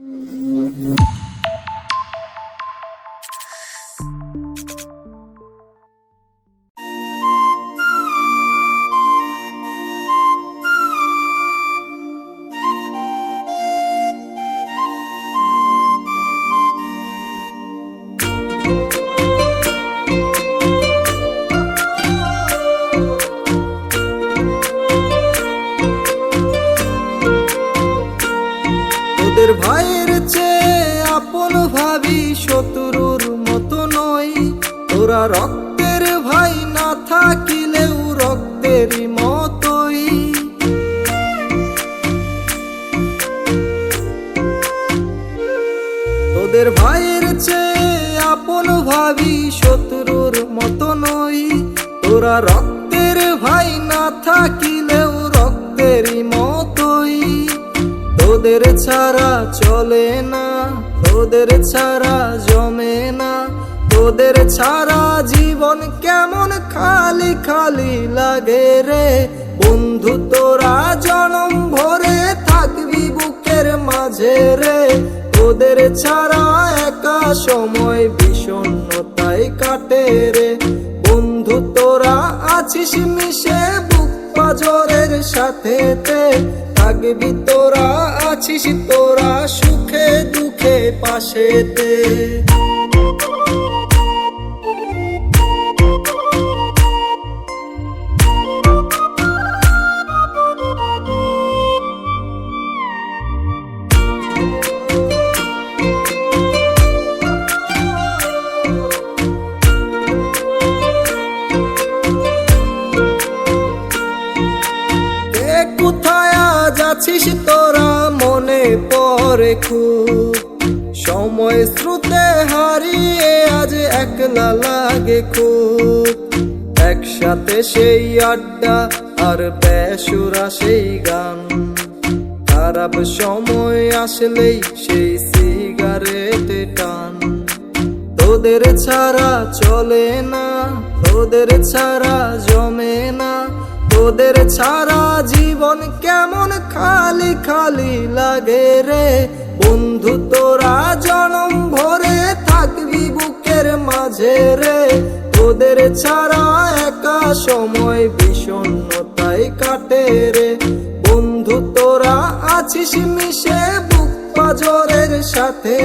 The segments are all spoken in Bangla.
তোদের চেয়ে আপন ভাবি শত্রুর মতো নই। তোরা রক্তের ভাই না থাকিলেও রক্তেরই মতোই। তোদের ভাইয়ের চেয়ে আপন ভাবি শত্রুর মতো নই। তোরা রক্তের ভাই না থাকিলেও তোদের ছাড়া চলে না, তোদের ছাড়া জমে না, তোদের ছাড়া জীবন কেমন খালি খালি লাগে রে। বন্ধু, তোরা জনম ভরে থাকবি বুকের মাঝে রে। তোদের ছাড়া একা সময় বিষণ্ণতায় কাটে রে। বন্ধু, তোরা আছিস মিশে বুক পাজরের সাথে থাকবি তোরা আছিস তোরা সুখে দুঃখে পাশেতে। পড়ে খুব, সময় স্রোতে হারিয়ে আজ একলা লাগে খুব। একসাথে সেই আড্ডা আর বেসুরা সেই গান। খারাপ সময় আসলেই সেই সিগারেট টান। তোদের ছাড়া চলে না, তোদের ছাড়া জমে না। তোদের ছাড়া জীবন কেমন খালি খালি লাগে রে? বন্ধু, তোরা জনম ভরে থাকবি বুকের মাঝে রে। তোদের ছাড়া একা সময় বিষণ্ণতায় কাটে রে। বন্ধু, তোরা আছিস মিশে বুক পাজরের সাথে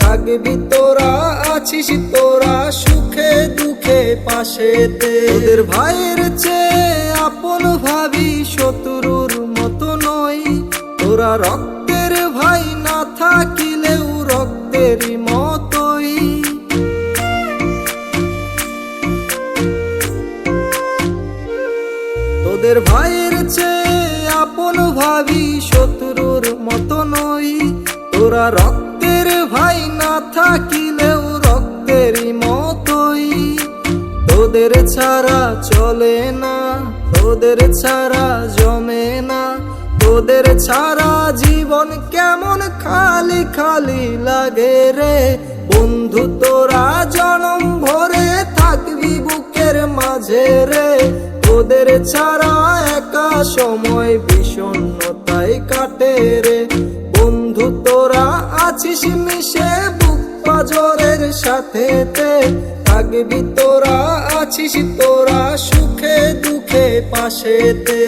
থাকবি, তোরা আছিস তোরা সুখে দুঃখে পাশেতে। তোদের ভাইয়ের চেয়ে রক্তের ভাই না থাকিলেও রক্তেরই মতোই। তোদের ভাইয়ের চেয়ে আপন ভাবি শত্রুর মতো নই। তোরা রক্তের ভাই না থাকিলেও রক্তেরই মতোই। তোদের ছাড়া চলে না, তোদের ছাড়া জমে না। তোদের ছাড়া জীবন কেমন খালি খালি লাগে রে? বন্ধু, তোরা জনম ভরে থাকবি বুকের মাঝে রে। তোদের ছাড়া একা সময় বিষণ্ণতায় কাটে রে। বন্ধু, তোরা আছিস মিশে বুক পাজরের সাথে থাকবি, তোরা আছিস তোরা সুখে দুঃখে পাশেতে।